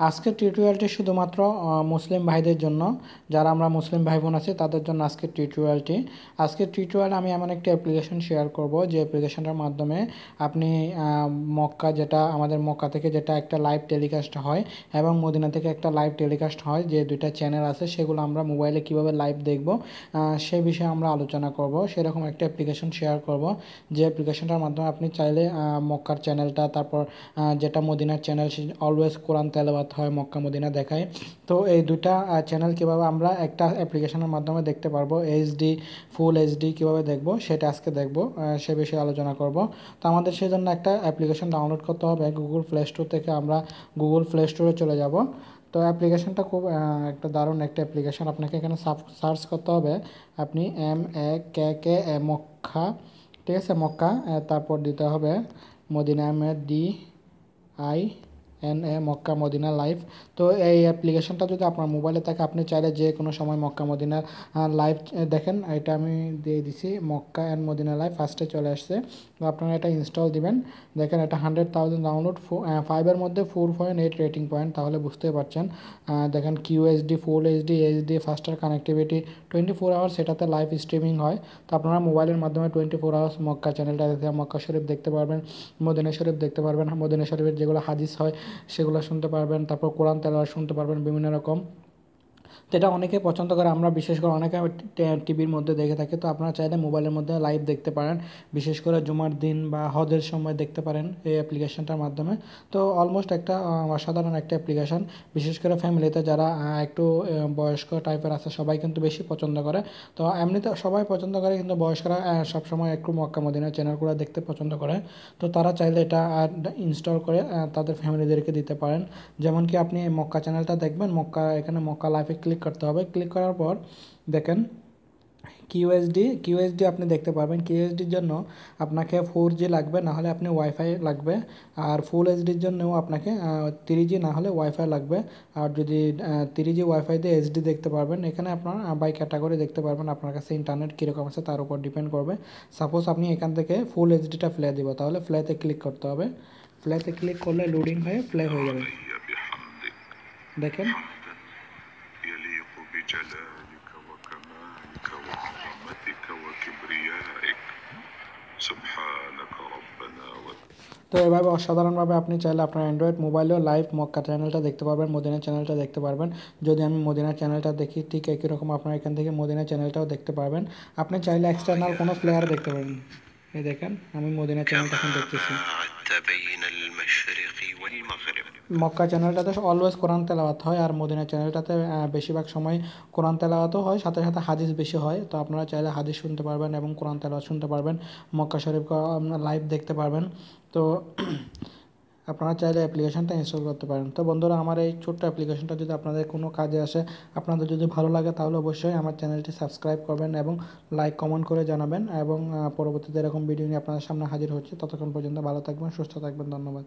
আজকের টিউটোরিয়ালটি শুধুমাত্র মুসলিম ভাইদের জন্য। যারা আমরা মুসলিম ভাই বোন আছি, তাদের জন্য আজকের টিউটোরিয়ালটি আজকের টিউটোরিয়াল আমি এমন একটি অ্যাপ্লিকেশন শেয়ার করব, যে অ্যাপ্লিকেশনটার মাধ্যমে আপনি মক্কা যেটা, আমাদের মক্কা থেকে যেটা একটা লাইভ টেলিকাস্ট হয় এবং মদিনা থেকে একটা লাইভ টেলিকাস্ট হয়, যে দুইটা চ্যানেল আছে, সেগুলো আমরা মোবাইলে কীভাবে লাইভ দেখব সেই বিষয়ে আমরা আলোচনা করব। সেরকম একটা অ্যাপ্লিকেশন শেয়ার করব, যে অ্যাপ্লিকেশনটার মাধ্যমে আপনি চাইলে মক্কার চ্যানেলটা তারপর যেটা মদিনার চ্যানেল অলওয়েজ কোরআন তেলাওয়াত তেলাওয়াত হয় মক্কা, মদিনা দেখায়। তো এই দুটা চ্যানেল কীভাবে আমরা একটা অ্যাপ্লিকেশনের মাধ্যমে দেখতে পারব? এইচডি ফুল এইচডি কীভাবে দেখব? সেটা আজকে দেখব সে বিষয়ে আলোচনা করব। তো আমাদের সেই জন্য একটা অ্যাপ্লিকেশন ডাউনলোড করতে হবে গুগল প্লে স্টোর থেকে আমরা গুগল প্লে স্টোরে চলে যাব। তো অ্যাপ্লিকেশনটা খুব একটা দারুণ একটা অ্যাপ্লিকেশন আপনাকে এখানে সার্চ করতে হবে। আপনি এম এ কে কে এ, মক্কা, ঠিক আছে? মক্কা তারপর দিতে হবে। Medina M D I N A Mecca Medina live তো এই অ্যাপ্লিকেশনটা যদি আপনার মোবাইলে থাকে, আপনি চাইলে যে কোনো সময় মক্কা মদিনা লাইভ দেখেন, এটা আমি দিয়ে দিছি, মক্কা অ্যান্ড মদিনা লাইভ ফার্স্টে চলে আসছে। তো আপনারা এটা ইনস্টল দিবেন। দেখেন, এটা হান্ড্রেড থাউজেন্ড ডাউনলোড ফাইভের মধ্যে four point eight rating point তাহলে বুঝতে পারছেন। দেখেন QSD full HD HD faster connectivity twenty four hours সেটাতে লাইভ স্ট্রিমিং হয়। তো আপনারা মোবাইলের মাধ্যমে টোয়েন্টি ফোর আওয়ার্স মক্কা চ্যানেলটা মক্কা শরীফ দেখতে পারবেন, মদিনা শরীফ দেখতে পারবেন। মদিনা শরীফের যেগুলো হাদিস হয় সেগুলো শুনতে পারবেন। তারপর কোরআন তেলাওয়াত শুনতে পারবেন বিভিন্ন রকম। তো এটা অনেকে পছন্দ করে, আমরা বিশেষ করে অনেকে টিভির মধ্যে দেখে থাকি। তো আপনারা চাইলে মোবাইলের মধ্যে লাইভ দেখতে পারেন। বিশেষ করে জুমার দিন বা হজের সময় দেখতে পারেন এই অ্যাপ্লিকেশনটার মাধ্যমে। তো অলমোস্ট একটা অসাধারণ একটা অ্যাপ্লিকেশন বিশেষ করে ফ্যামিলিতে যারা একটু বয়স্ক টাইপের আছে, সবাই কিন্তু বেশি পছন্দ করে। তো এমনিতে সবাই পছন্দ করে, কিন্তু বয়স্করা সবসময় একটু মক্কা মদিনার চ্যানেলগুলো দেখতে পছন্দ করে। তো তারা চাইলে এটা ইনস্টল করে তাদের ফ্যামিলিদেরকে দিতে পারেন। যেমন কি আপনি মক্কা চ্যানেলটা দেখবেন, মক্কা, এখানে মক্কা লাইফে ক্লিক করতে হবে। ক্লিক করার পর দেখেন কিউএসডি কিউএসডি আপনি দেখতে পাবেন কিউএসডির জন্য আপনাকে ফোর জি লাগবে, না হলে আপনি ওয়াইফাই লাগবে। আর ফুল এইচডির জন্যও আপনাকে থ্রি জি না হলে ওয়াইফাই লাগবে। আর যদি থ্রি জি ওয়াইফাই দিয়ে এইচডি দেখতে পারবেন, এখানে আপনার বাই ক্যাটাগরি দেখতে পারবেন আপনার কাছে ইন্টারনেট কীরকম আছে, তার উপর ডিপেন্ড করবে। সাপোজ আপনি এখান থেকে ফুল এইচডিটা ফ্লে দিব, তাহলে ফ্লেতে ক্লিক করতে হবে। ফ্লেতে ক্লিক করলে লোডিং হয়ে ফ্লে হয়ে যাবে। দেখেন بجلالك وكمالك وعظمتك وكبريائك سبحانك ربنا তো এভাবে অসাধারণভাবে আপনি চাইলে আপনার অ্যান্ড্রয়েড মোবাইলেও লাইভ মক্কা চ্যানেলটা দেখতে পারবেন মদিনা চ্যানেলটা দেখতে পারবেন যদি আমি মদিনা চ্যানেলটা দেখি ঠিক একই রকম আপনার এখান থেকে মদিনা চ্যানেলটাও দেখতে পারবেন আপনি চাইলে এক্সটার্নাল কোনো প্লেয়ার দেখতে পারবেন এই দেখেন আমি মদিনা চ্যানেলটা এখন দেখতেছি মক্কা চ্যানেলটাতে অলওয়েজ কোরআন তেলাওয়াত হয় আর মদিনা চ্যানেলটাতে বেশিরভাগ সময় কোরআন তেলাওয়াতও হয়, সাথে সাথে হাদিস বেশি হয়। তো আপনারা চাইলে হাদিস শুনতে পারবেন এবং কোরআন তেলাওয়াত শুনতে পারবেন। মক্কা শরীফ লাইভ দেখতে পারবেন। তো আপনারা চাইলে অ্যাপ্লিকেশনটা ইনস্টল করতে পারেন। তো বন্ধুরা, আমার এই ছোট্ট অ্যাপ্লিকেশনটা যদি আপনাদের কোনো কাজে আসে, আপনাদের যদি ভালো লাগে, তাহলে অবশ্যই আমার চ্যানেলটি সাবস্ক্রাইব করবেন এবং লাইক কমেন্ট করে জানাবেন এবং পরবর্তীতে এরকম ভিডিও নিয়ে আপনাদের সামনে হাজির হচ্ছে। ততক্ষণ পর্যন্ত ভালো থাকবেন, সুস্থ থাকবেন, ধন্যবাদ।